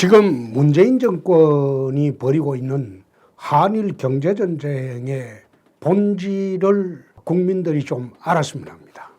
지금 문재인 정권이 벌이고 있는 한일 경제 전쟁의 본질을 국민들이 좀 알았으면 합니다.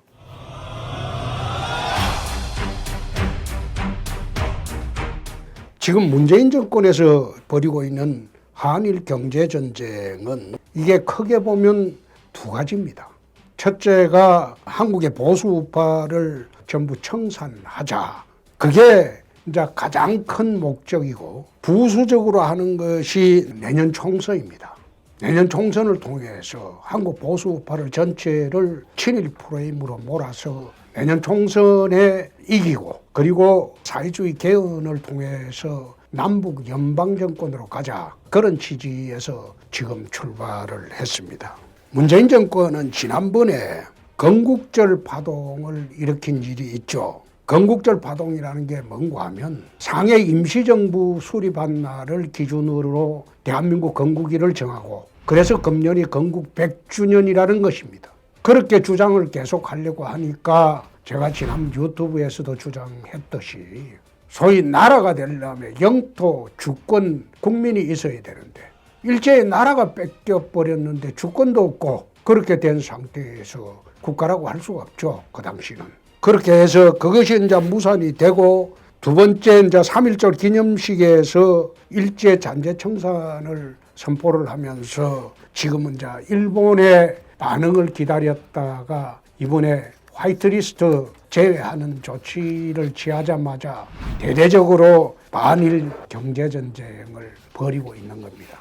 지금 문재인 정권에서 벌이고 있는 한일 경제 전쟁은 이게 크게 보면 두 가지입니다. 첫째가 한국의 보수 우파를 전부 청산하자. 그게 이제 가장 큰 목적이고 부수적으로 하는 것이 내년 총선입니다. 내년 총선을 통해서 한국 보수 우파를 전체를 친일 프레임으로 몰아서 내년 총선에 이기고 그리고 사회주의 개헌을 통해서 남북 연방 정권으로 가자 그런 취지에서 지금 출발을 했습니다. 문재인 정권은 지난번에 건국절 파동을 일으킨 일이 있죠. 건국절 파동이라는 게 뭔가 하면 상해 임시정부 수립한 날을 기준으로 대한민국 건국일을 정하고 그래서 금년이 건국 100주년이라는 것입니다. 그렇게 주장을 계속 하려고 하니까 제가 지난 유튜브에서도 주장했듯이 소위 나라가 되려면 영토, 주권, 국민이 있어야 되는데 일제히 나라가 뺏겨버렸는데 주권도 없고 그렇게 된 상태에서 국가라고 할 수가 없죠. 그 당시는. 그렇게 해서 그것이 이제 무산이 되고 두 번째 이제 3.1절 기념식에서 일제 잔재 청산을 선포를 하면서 지금은 이제 일본의 반응을 기다렸다가 이번에 화이트리스트 제외하는 조치를 취하자마자 대대적으로 반일 경제전쟁을 벌이고 있는 겁니다.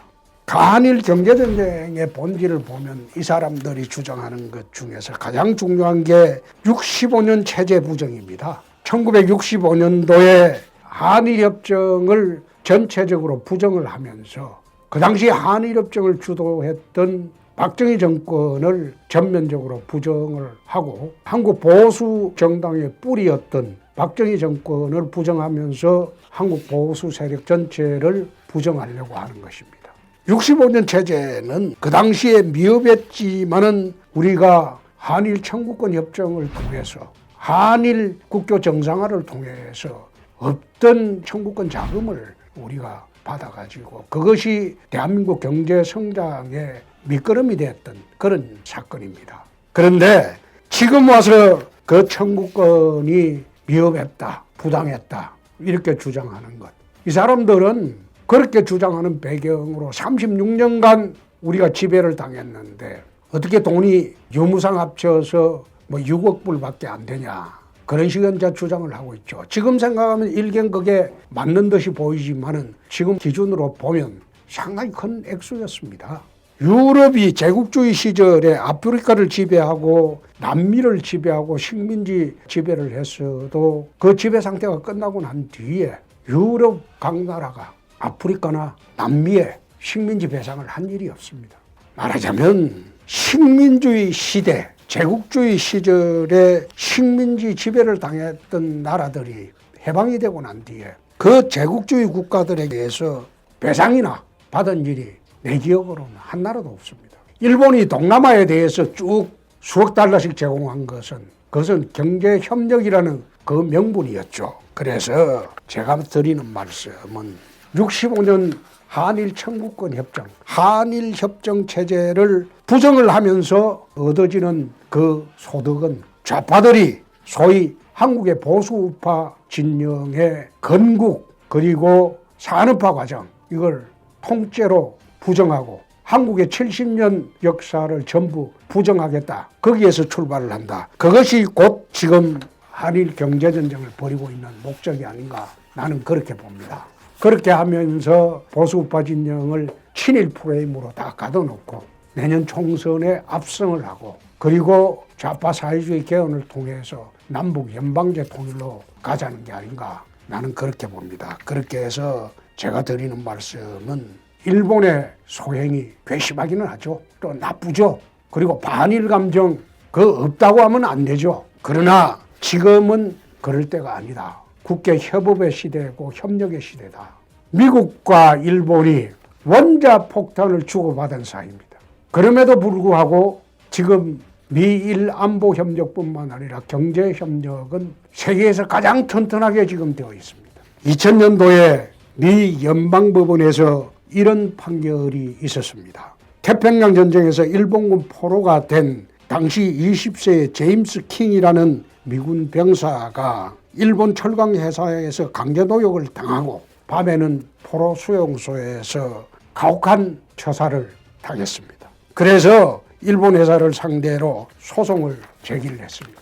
한일 경제전쟁의 본질을 보면 이 사람들이 주장하는 것 중에서 가장 중요한 게 65년 체제 부정입니다. 1965년도에 한일협정을 전체적으로 부정을 하면서 그 당시 한일협정을 주도했던 박정희 정권을 전면적으로 부정을 하고 한국 보수 정당의 뿌리였던 박정희 정권을 부정하면서 한국 보수 세력 전체를 부정하려고 하는 것입니다. 65년 체제는 그 당시에 미흡했지만은 우리가 한일 청구권 협정을 통해서 한일 국교 정상화를 통해서 없던 청구권 자금을 우리가 받아가지고 그것이 대한민국 경제 성장의 밑거름이 됐던 그런 사건입니다. 그런데 지금 와서 그 청구권이 미흡했다, 부당했다 이렇게 주장하는 것. 이 사람들은 그렇게 주장하는 배경으로 36년간 우리가 지배를 당했는데 어떻게 돈이 유무상 합쳐서 뭐 6억 불밖에 안 되냐. 그런 식의 이제 주장을 하고 있죠. 지금 생각하면 일견 그게 맞는 듯이 보이지만은 지금 기준으로 보면 상당히 큰 액수였습니다. 유럽이 제국주의 시절에 아프리카를 지배하고 남미를 지배하고 식민지 지배를 했어도 그 지배 상태가 끝나고 난 뒤에 유럽 각 나라가 아프리카나 남미에 식민지 배상을 한 일이 없습니다. 말하자면 식민주의 시대, 제국주의 시절에 식민지 지배를 당했던 나라들이 해방이 되고 난 뒤에 그 제국주의 국가들에 대해서 배상이나 받은 일이 내 기억으로는 한 나라도 없습니다. 일본이 동남아에 대해서 쭉 수억 달러씩 제공한 것은 그것은 경제 협력이라는 그 명분이었죠. 그래서 제가 드리는 말씀은 65년 한일 청구권 협정, 한일 협정 체제를 부정을 하면서 얻어지는 그 소득은 좌파들이 소위 한국의 보수 우파 진영의 건국 그리고 산업화 과정 이걸 통째로 부정하고 한국의 70년 역사를 전부 부정하겠다. 거기에서 출발을 한다. 그것이 곧 지금 한일 경제전쟁을 벌이고 있는 목적이 아닌가 나는 그렇게 봅니다. 그렇게 하면서 보수 우파 진영을 친일 프레임으로 다 가둬놓고 내년 총선에 압승을 하고 그리고 좌파 사회주의 개헌을 통해서 남북 연방제 통일로 가자는 게 아닌가 나는 그렇게 봅니다. 그렇게 해서 제가 드리는 말씀은 일본의 소행이 괘씸하기는 하죠. 또 나쁘죠. 그리고 반일 감정 그 없다고 하면 안 되죠. 그러나 지금은 그럴 때가 아니다. 국제 협업의 시대고 협력의 시대다. 미국과 일본이 원자 폭탄을 주고받은 사이입니다. 그럼에도 불구하고 지금 미일 안보 협력뿐만 아니라 경제 협력은 세계에서 가장 튼튼하게 지금 되어 있습니다. 2000년도에 미 연방법원에서 이런 판결이 있었습니다. 태평양 전쟁에서 일본군 포로가 된 당시 20세의 제임스 킹이라는 미군 병사가 일본 철강 회사에서 강제 노역을 당하고 밤에는 포로 수용소에서 가혹한 처사를 당했습니다. 그래서 일본 회사를 상대로 소송을 제기를 했습니다.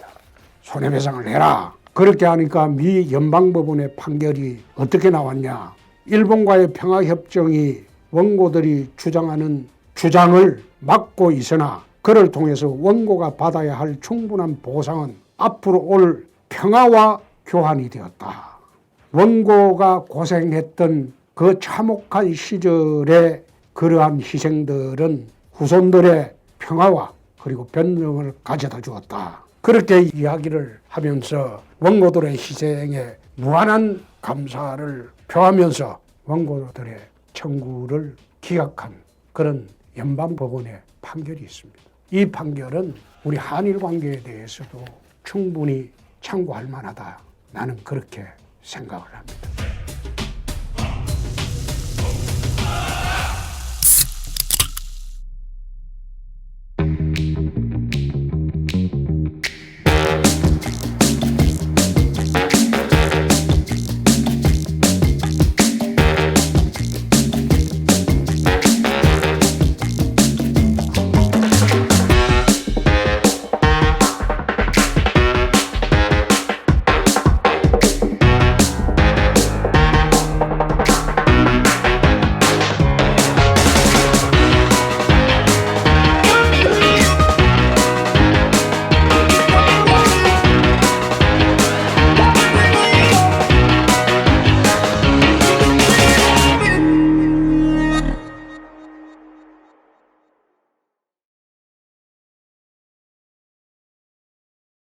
손해배상을 해라. 그렇게 하니까 미 연방법원의 판결이 어떻게 나왔냐. 일본과의 평화협정이 원고들이 주장하는 주장을 막고 있으나 그를 통해서 원고가 받아야 할 충분한 보상은 앞으로 올 평화와 교환이 되었다. 원고가 고생했던 그 참혹한 시절의 그러한 희생들은 후손들의 평화와 그리고 변명을 가져다 주었다. 그렇게 이야기를 하면서 원고들의 희생에 무한한 감사를 표하면서 원고들의 청구를 기각한 그런 연방법원의 판결이 있습니다. 이 판결은 우리 한일 관계에 대해서도 충분히 참고할 만하다. 나는 그렇게 생각을 합니다.